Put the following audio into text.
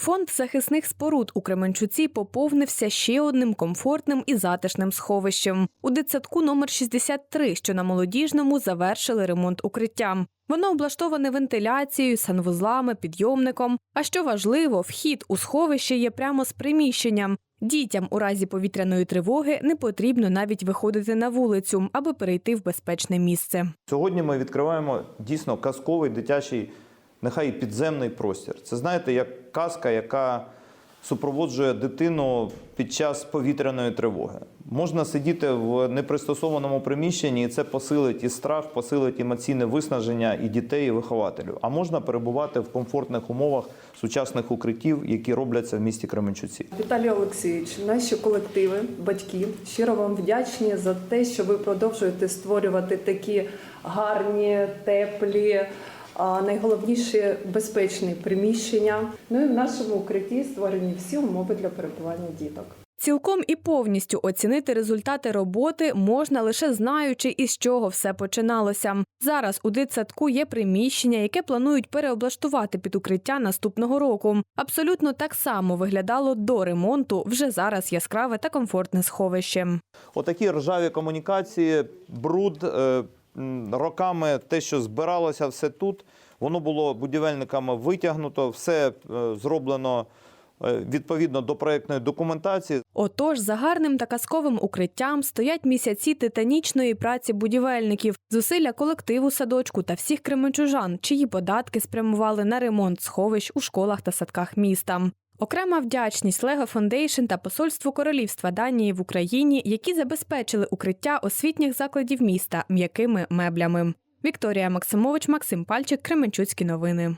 Фонд захисних споруд у Кременчуці поповнився ще одним комфортним і затишним сховищем. У дитсадку номер 63, що на молодіжному завершили ремонт укриття. Воно облаштоване вентиляцією, санвузлами, підйомником. А що важливо, вхід у сховище є прямо з приміщенням. Дітям у разі повітряної тривоги не потрібно навіть виходити на вулицю, аби перейти в безпечне місце. Сьогодні ми відкриваємо дійсно казковий дитячий, нехай і підземний простір. Це знаєте, як казка, яка супроводжує дитину під час повітряної тривоги. Можна сидіти в непристосованому приміщенні, і це посилить і страх, посилить емоційне виснаження і дітей, і вихователів. А можна перебувати в комфортних умовах сучасних укриттів, які робляться в місті Кременчуці. Віталій Олексійович, наші колективи, батьки щиро вам вдячні за те, що ви продовжуєте створювати такі гарні, теплі, а найголовніше безпечні приміщення. Ну і в нашому укритті створені всі умови для перебування діток. Цілком і повністю оцінити результати роботи можна лише знаючи, із чого все починалося. Зараз у дитсадку є приміщення, яке планують переоблаштувати під укриття наступного року. Абсолютно так само виглядало до ремонту вже зараз яскраве та комфортне сховище. Отакі ржаві комунікації, бруд е, роками, те, що збиралося все тут, воно було будівельниками витягнуто, все е, зроблено е, відповідно до проектної документації. Отож, за гарним та казковим укриттям стоять місяці титанічної праці будівельників, зусилля колективу садочку та всіх кременчужан, чиї податки спрямували на ремонт сховищ у школах та садках міста. Окрема вдячність Лего Фондейшн та посольству Королівства Данії в Україні, які забезпечили укриття освітніх закладів міста м'якими меблями. Вікторія Максимович, Максим Пальчик, Кременчуцькі новини.